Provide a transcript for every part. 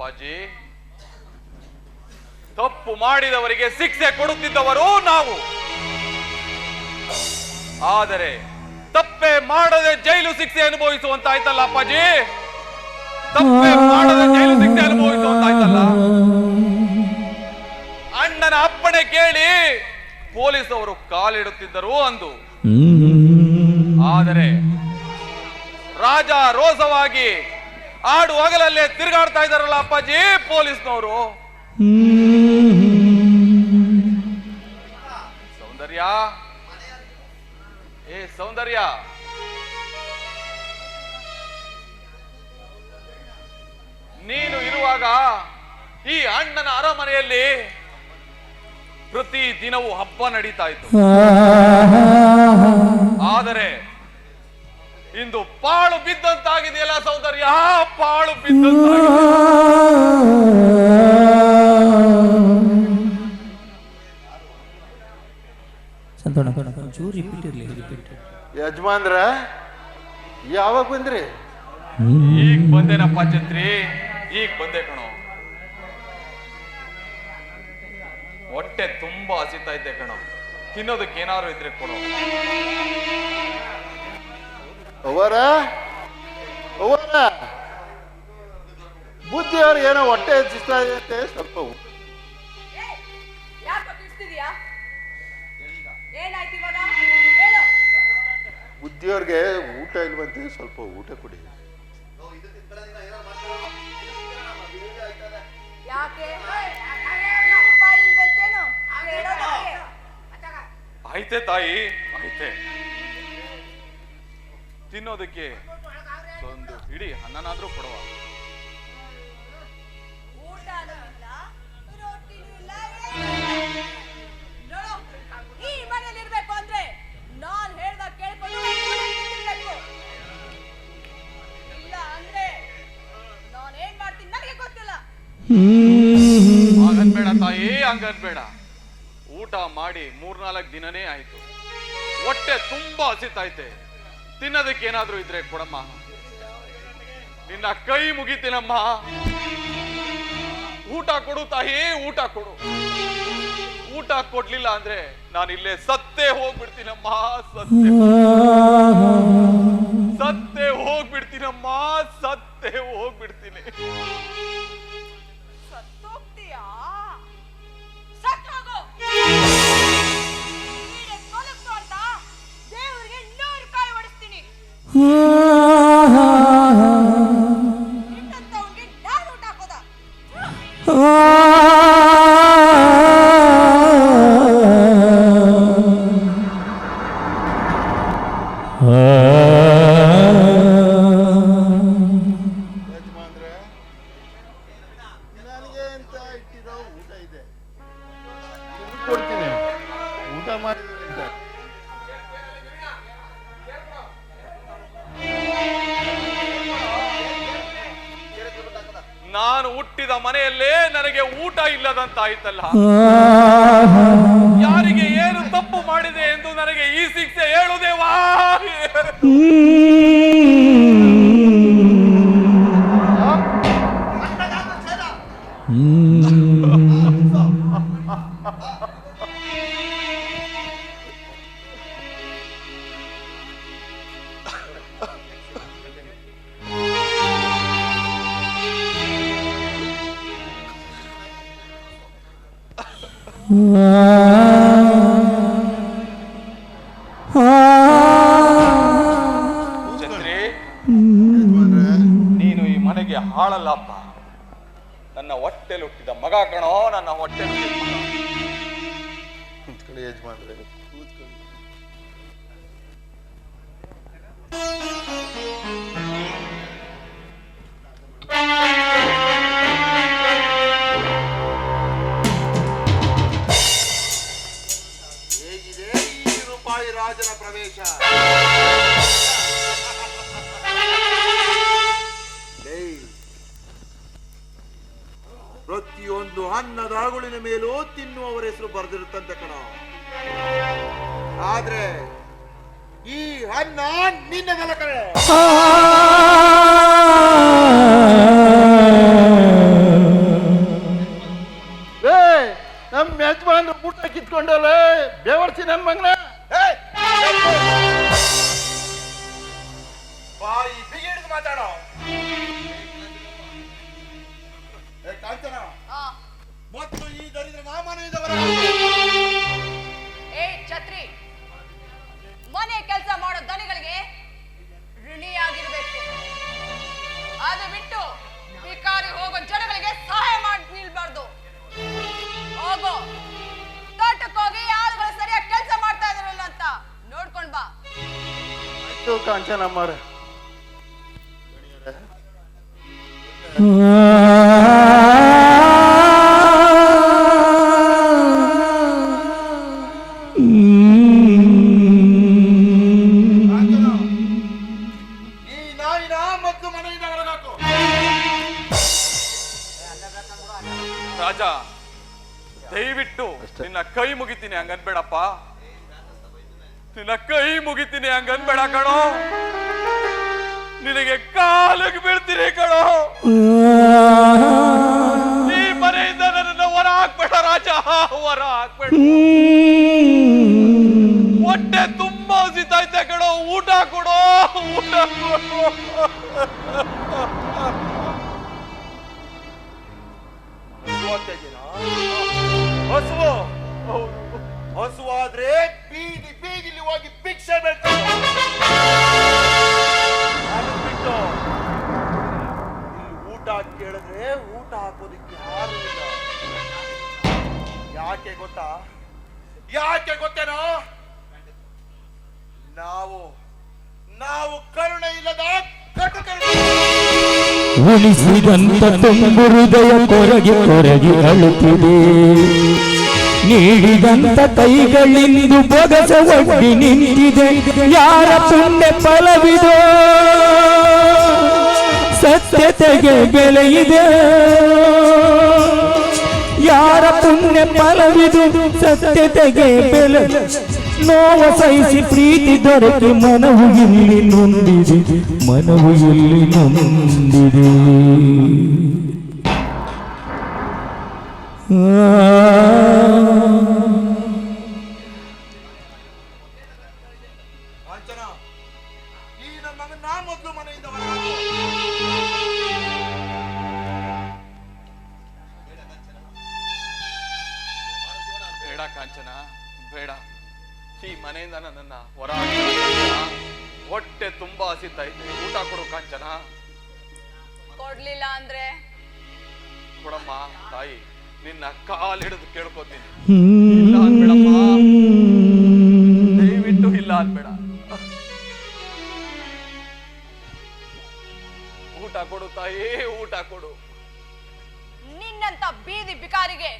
ಅಪ್ಪಾಜಿ. ತಪ್ಪು ಮಾಡಿದವರಿಗೆ ಶಿಕ್ಷೆ ಕೊಡುತ್ತಿದ್ದವರು ನಾವು. ಆದರೆ ತಪ್ಪೆ ಮಾಡದೆ ಜೈಲು ಶಿಕ್ಷೆ ಅನುಭವಿಸುವಂತಾಯ್ತಲ್ಲ ಅಪ್ಪಾಜಿ? ತಪ್ಪೆ ಮಾಡದೆ ಜೈಲು ಶಿಕ್ಷೆ ಅನುಭವಿಸುವಂತಾಯ್ತಲ್ಲ? ಅಣ್ಣನ ಅಪ್ಪಣೆ ಕೇಳಿ ಪೊಲೀಸ್ ಅವರು ಕಾಲಿಡುತ್ತಿದ್ದರು ಅಂದು. ಆದರೆ ರಾಜ ರೋಸವಾಗಿ ಆಡು ಹಗಲಲ್ಲೇ ತಿರುಗಾಡ್ತಾ ಇದಾರಲ್ಲ ಅಪ್ಪಾಜಿ ಪೊಲೀಸ್ನವರು. ಸೌಂದರ್ಯ. ಏ ಸೌಂದರ್ಯ. ನೀನು ಇರುವಾಗ ಈ ಅಣ್ಣನ ಅರಮನೆಯಲ್ಲಿ ಪ್ರತಿ ದಿನವೂ ಹಬ್ಬ ನಡೀತಾ ಇತ್ತು. ಆದರೆ ಇಂದು ಪಾಳು ಬಿದ್ದಂತಾಗಿದೆಯಲ್ಲ ಸೌಂದರ್ಯ ಪಾಳು ಬಿದ್ದಂತಾಗಿದೆ ಯಜಮಾನ್ರ ಯಾವಾಗ ಬಂದ್ರಿ? ಈಗ ಬಂದೇನಪ್ಪ ಚಂದ್ರಿ ಈಗ ಬಂದೆ ಕಣೋ. ಹೊಟ್ಟೆ ತುಂಬಾ ಹಸಿತಾ ಇದ್ದೆ ಕಣೋ. ತಿನ್ನೋದಕ್ಕೆ ಏನಾದ್ರು ಇದ್ರೆ ಕೊಡು. ಅವರ? ಅವರ? ಬುದ್ಧಿಯವ್ರಿಗೆ ಏನೋ ಹೊಟ್ಟೆ ಹೆಚ್ಚಿಸ್ತಾ ಇದೆ ಅಂತೆ ಸ್ವಲ್ಪ ಬುದ್ಧಿಯವ್ರಿಗೆ ಊಟ ಇಲ್ವಂತೆ ಸ್ವಲ್ಪ ಊಟ ಕೊಡಿ. ಆಯ್ತೆ ತಾಯಿ, ಆಯ್ತೆ. ತಿನ್ನೋದಕ್ಕೆ ಒಂದು ಇಡೀ ಅನ್ನನಾದ್ರೂ ಕೊಡುವ. ಬೇಡ ಇಲ್ಲ ಹಂಗನ್ ತಾಯಿ ಹಂಗನ್ಬೇಡ. ಊಟ ಮಾಡಿ ಮೂರ್ನಾಲ್ಕು ದಿನನೇ ಆಯ್ತು. ಹೊಟ್ಟೆ ತುಂಬಾ ಹಸಿತೈತೆ ತಿನ್ನೋದಕ್ಕೆ ಏನಾದ್ರೂ ಇದ್ರೆ ಕೊಡಮ್ಮ. ನಿನ್ನ ಕೈ ಮುಗಿತೀನಮ್ಮ ಊಟ ಕೊಡು ತಾಯೇ, ಊಟ ಕೊಡು. ಊಟ ಕೊಡ್ಲಿಲ್ಲ ಅಂದ್ರೆ ನಾನು ಇಲ್ಲೇ ಸತ್ತೇ ಹೋಗ್ಬಿಡ್ತೀನಮ್ಮ, ಸತ್ತೇ ಸತ್ತೇ ಹೋಗ್ಬಿಡ್ತೀನಮ್ಮ, ಸತ್ತೇ ಹೋಗ್ಬಿಡ್ತೀನಿ. Ah. Hmm. ಹಾಳಲ್ಲಪ್ಪ. ನನ್ನ ಹೊಟ್ಟೆಲಿ ಹುಟ್ಟಿದ ಮಗ ಕಣೋ ನನ್ನ ಹೊಟ್ಟೆ ಹೇಗಿದೆ ಈ ರೂಪಾಯಿ ರಾಜನ ಪ್ರವೇಶ? ಒಂದು ಅನ್ನದಾಗುಳಿನ ಮೇಲೂ ತಿನ್ನುವವರ ಹೆಸರು ಬರೆದಿರುತ್ತಂತೆ ಕಣ. ಆದ್ರೆ ಈ ಅನ್ನ ನಿನ್ನದಲ್ಲ ಕಣ ನಮ್ ಯಜಮಾನ್ ಊಟ ಕಿತ್ಕೊಂಡಲ್ಲ ಬೇವರ್ಸಿ ನನ್ ಮಗನ. ಬಾಯಿ ಬಿಗಿ ಮಾತಾಡೋ. ಹೊರಗಾಕು ರಾಜ ದಯವಿಟ್ಟು ನಿನ್ನ ಕೈ ಮುಗಿತೀನಿ ಹಂಗನ್ಬೇಡಪ್ಪ. ನಿನ್ನ ಕೈ ಮುಗಿತೀನಿ ಹಂಗನ್ಬೇಡ ಕಣೋ. ಹೊರ ಹಾಕ್ಬೇಡ ಹೊಟ್ಟೆ ತುಂಬಾ ಹಸಿತೈತೆ ಕಣೋ ಊಟ ಕೊಡೋ ಊಟ ಕೊಡೋ? ಹಸುವು ಹಸುವಾದ್ರೆ ಬೀದಿ ಬೀದಿಲಿ ಹೋಗಿ ಭಿಕ್ಷೆ ಬೇಕು ಬಿಟ್ಟು ಊಟ ಕೇಳಿದ್ರೆ ಊಟ ಹಾಕೋದಿಕ್ಕೆ ಯಾಕೆ ಗೊತ್ತಾ? ಯಾಕೆ ಗೊತ್ತೇನೋ? ನಾವು ನಾವು ಕರುಣೆ ಇಲ್ಲದ ಉಳಿಸಿದಂತ ತುಂಬು ಹೃದಯ ಕೊರಗಿ ಕೊರಗಿ ಅಳುತ್ತಿದೆ. ನೀಡಿದಂತ ಕೈಗಳಿಂದು ಬೊಗಸ ಒಡ್ಡಿ ನಿಂತಿದೆ. ಯಾರ ಪುಣ್ಯ ಫಲವಿದೋ? ಸತ್ಯತೆಗೆ ಬೆಲೆಯಿದೆ ಯಾರ ಪುಣ್ಯ ಫಲವಿದು ಸತ್ಯತೆಗೆ ಬೆಲೆ ನೋವ ಸಹಿಸಿ ಪ್ರೀತಿ ದೊರಕಿ ಮನವು ಇಲ್ಲಿ ನೊಂದಿದೆ ಮನವು ಇಲ್ಲಿ ನೊಂದಿದೆ ಆ ಬೇಡ. ಈ ಮನೆಯಿಂದ ನನ್ನನ್ನ ಹೊರ. ಹೊಟ್ಟೆ ತುಂಬಾ ಹಸಿತೈತೆ ಊಟ ಕೊಡು ಕಾಂಚನ. ಕೊಡ್ಲಿಲ್ಲ ಅಂದ್ರೆ? ಕೊಡಮ್ಮ ತಾಯಿ ನಿನ್ನ ಕಾಲ್ ಹಿಡಿದು ಕೇಳ್ಕೊತೀನಿ ಇಲ್ಲ ಅನ್ಬೇಡಮ್ಮ. ದಯವಿಟ್ಟು ಇಲ್ಲ ಅನ್ಬೇಡ. ಊಟ ಕೊಡು ತಾಯಿ ಊಟ ಕೊಡು. ನಿನ್ನಂತ ಬೀದಿ ಬಿಕಾರಿಗೆ.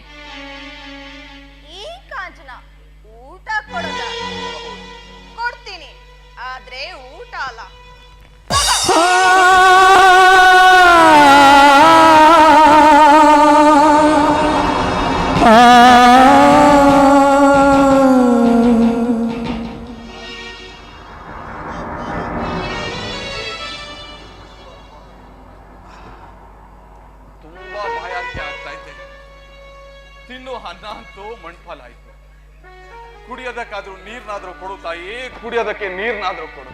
ಊಟ ನೀರ್ನಾದ್ರೂ ಕೊಡು.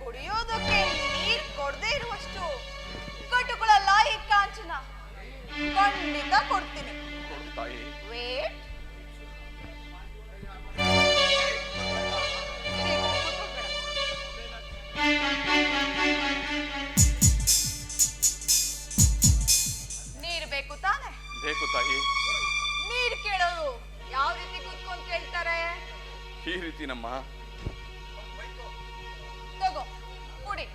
ಕುಡಿಯೋದಕ್ಕೆ ನೀರ್ ಕೊಡದೆ ಇರುವಷ್ಟು ಕಟುಗಳಲ್ಲ ಈ ಕಾಂಚನ. ಖಂಡಿತ ಕೊಡ್ತೀನಿ. ತಾಯಿ ವೇಟ್ ನೀರ್ ಬೇಕು ತಾನೆ? ಬೇಕು ತಾಯಿ. ನೀರ್ ಕೇಳೋದು ಯಾವ ರೀತಿ ಕೇಳ್ತಾರೆ ಈ ರೀತಿ ನಮ್ಮ ತಗೋ ಕುಡಿ.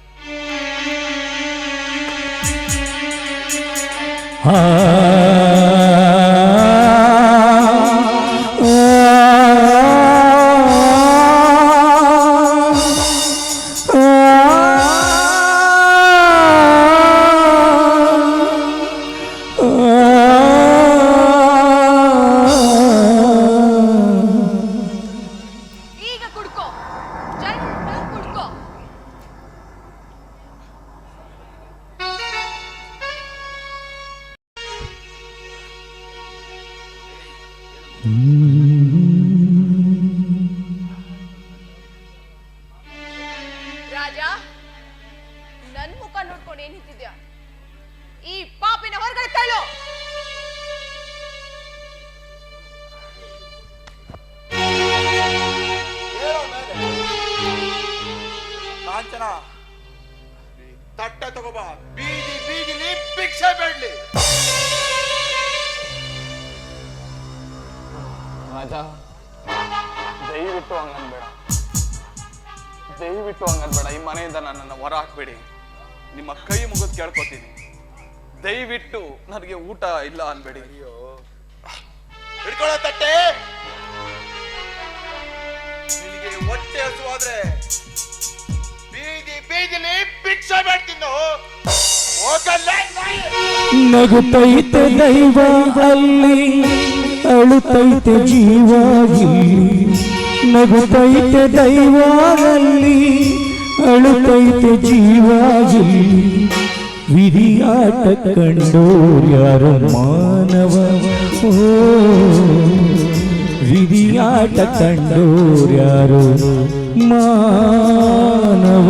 ಈಗ ರಾಜ, ನನ್ ಮುಖ ನೋಡ್ಕೊಂಡು ಏನ್ ನಿಂತಿದ್ಯಾ ಈ ಪಾಪಿನ ಹೊರಗಡೆ ತಳ್ಳು! ಕಾಂಚನ ತಟ್ಟೆ ತಗೋಬ. ಬೀದಿ, ಬೀದಿಲಿ ಭಿಕ್ಷೆ ಬೇಡ್ಲಿ. ರಾಜ ದಯವಿಟ್ಟು ಹಂಗನ್ಬೇಡ ದಯವಿಟ್ಟು ಹಂಗನ್ಬೇಡ ಈ ಮನೆಯಿಂದ ನನ್ನನ್ನು ಹೊರ ಹಾಕ್ಬೇಡಿ ನಿಮ್ಮ ಕೈ ಮುಗಿದು ಕೇಳ್ಕೊತೀನಿ. ದಯವಿಟ್ಟು ನನಗೆ ಊಟ ಇಲ್ಲ ಅನ್ಬೇಡಿ. ಅಯ್ಯೋ. ತಟ್ಟೆ! ನಿನಗೆ ಹೊಟ್ಟೆ ಹಸುವಾದ್ರೆ ಬೀದಿ ಬೀದಿಲಿ ಭಿಕ್ಷೆ ಬೇಡ್ತಿನ್ನು. ನಗುತ್ತೈತೆ ದೈವ ಅಲ್ಲಿ. ಅಳುತ್ತೈತೆ ಜೀವಾಗಿ. ನಗುತೈತೆ ನಗುತ್ತೈತೆ ದೈವ ಅಲ್ಲಿ ಅಳುತ್ತೈತೆ ಜೀವ ಇಲ್ಲಿ ವಿಧಿಯಾಟ ಕಂಡೋರ್ ಯಾರು ಮಾನವ? ಓ, ವಿಧಿಯಾಟ ಕಂಡೋರ್ ಯಾರು ಮಾನವ?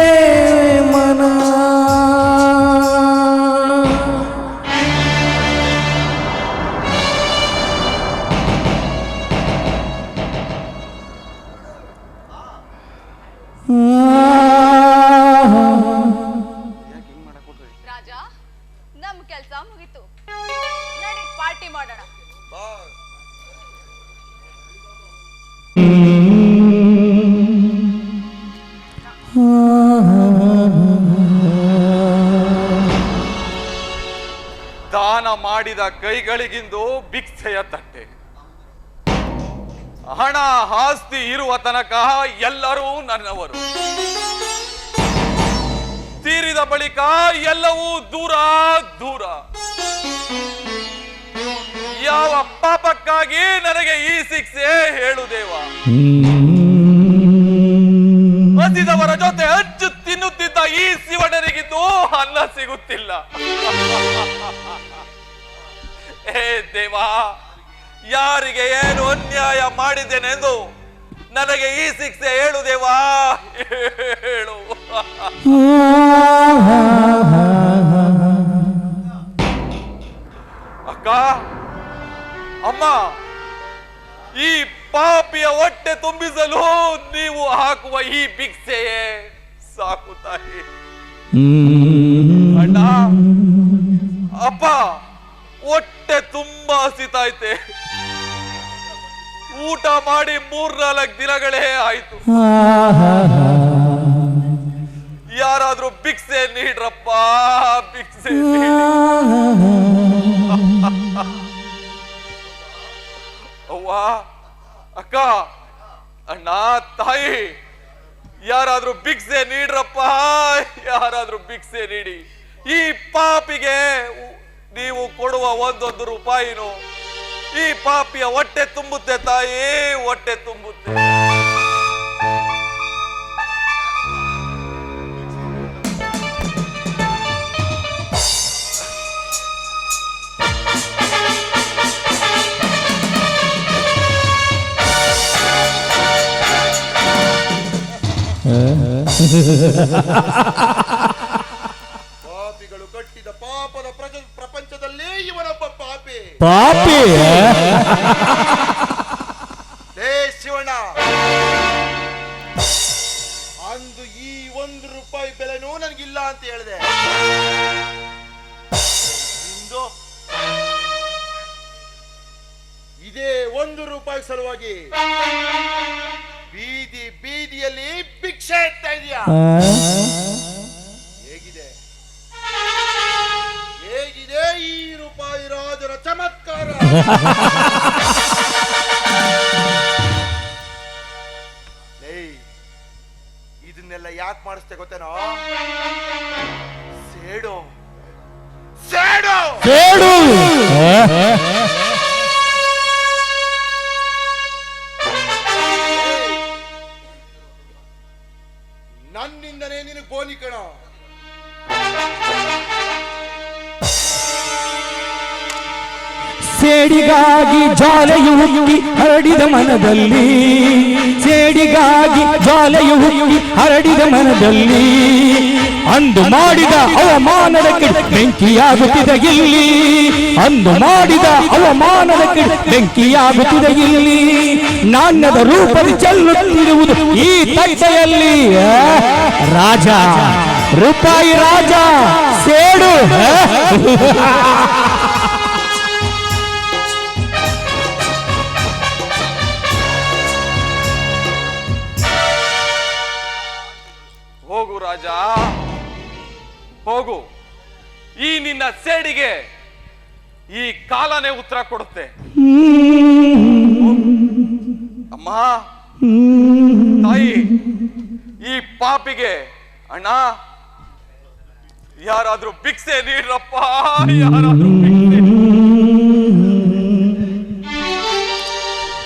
ಮಾಡಿದ ಕೈಗಳಿಗಿಂದು ಭಿಕ್ಷೆಯ ತಟ್ಟೆ. ಹಣ, ಆಸ್ತಿ ಇರುವ ತನಕ ಎಲ್ಲರೂ ನನ್ನವರು. ತೀರಿದ ಬಳಿಕ ಎಲ್ಲವೂ ದೂರ ದೂರ. ಯಾವ ಪಾಪಕ್ಕಾಗಿ ನನಗೆ ಈ ಶಿಕ್ಷೆ ಹೇಳು ದೇವ. ಹಸಿದವರ ಜೊತೆ ಹಚ್ಚು ತಿನ್ನುತ್ತಿದ್ದ ಈ ಶಿವಣರಿಗಿದ್ದು ಅನ್ನ ಸಿಗುತ್ತಿಲ್ಲ. ಏ ದೇವಾ, ಯಾರಿಗೆ ಏನು ಅನ್ಯಾಯ ಮಾಡಿದ್ದೇನೆಂದು ನನಗೆ ಈ ಶಿಕ್ಷೆ ಹೇಳು ದೇವಾ. ಹೇಳು. ಅಕ್ಕ, ಅಮ್ಮ, ಈ ಪಾಪಿಯ ಹೊಟ್ಟೆ ತುಂಬಿಸಲು ನೀವು ಹಾಕುವ ಈ ಭಿಕ್ಷೆಯೇ ಸಾಕು ತಾಯಿ. ಅಣ್ಣ, ಅಪ್ಪ ಹೊಟ್ಟೆ ತುಂಬಾ ಹಸಿತಾಯ್ತೆ. ಊಟ ಮಾಡಿ ಮೂರ್ನಾಲ್ಕು ದಿನಗಳೇ ಆಯ್ತು. ಯಾರಾದ್ರೂ ಭಿಕ್ಷೆ ನೀಡ್ರಪ್ಪ, ಭಿಕ್ಷೆ. ಅವ್ವ, ಅಕ್ಕ, ಅಣ್ಣ, ತಾಯಿ, ಯಾರಾದ್ರೂ ಭಿಕ್ಷೆ ನೀಡ್ರಪ್ಪ, ಯಾರಾದ್ರೂ ಭಿಕ್ಷೆ ನೀಡಿ. ಈ ಪಾಪಿಗೆ ನೀವು ಕೊಡುವ ಒಂದೊಂದು ರೂಪಾಯಿನು ಈ ಪಾಪಿಯ ಹೊಟ್ಟೆ ತುಂಬುತ್ತೆ ತಾಯಿ ಹೊಟ್ಟೆ ತುಂಬುತ್ತೆ. Pop! Pop. É. é. ರೂಪಾಯಿ ರಾಜ ರಾಜರ ಚಮತ್ಕಾರ. ಏಯ್ ಇದನ್ನೆಲ್ಲ ಯಾಕೆ ಮಾಡಿಸ್ತೇ ಗೊತ್ತೇನೋ? ಸೇಡು. ಸೇಡು. ಕೇಳು ಸೇಡಿಗಾಗಿ ಜ್ವಾಲೆಯು ಹುಕ್ಕಿ ಹರಡಿದ ಮನದಲ್ಲಿ. ಸೇಡಿಗಾಗಿ ಜ್ವಾಲೆಯು ಹುಕ್ಕಿ ಹರಡಿದ ಮನದಲ್ಲಿ. ಅಂದು ಮಾಡಿದ ಅವಮಾನದ ಕಿಡ ಬೆಂಕಿಯಾಗುತ್ತಿದ ಇಲ್ಲಿ. ಅಂದು ಮಾಡಿದ ಅವಮಾನದ ಕಿಡ ಬೆಂಕಿಯಾಗುತ್ತಿದ ಇಲ್ಲಿ. ನಾಣ್ಯದ ರೂಪದಲ್ಲಿ ಚೆಲ್ಲುತ್ತಿರುವುದು ಈ ತಟ್ಟೆಯಲ್ಲಿ. ರಾಜ, ರೂಪಾಯಿ ರಾಜ, ಸೇಡು. ರಾಜ. ಹೋಗು. ಈ ನಿನ್ನ ಸೇಡಿಗೆ ಈ ಕಾಲನೇ ಉತ್ತರ ಕೊಡುತ್ತೆ. ಅಮ್ಮ, ತಾಯಿ, ಈ ಪಾಪಿಗೆ ಅಣ್ಣ, ಯಾರಾದ್ರೂ ಭಿಕ್ಷೆ ನೀಡ್ರಪ್ಪ, ಯಾರಾದ್ರೂ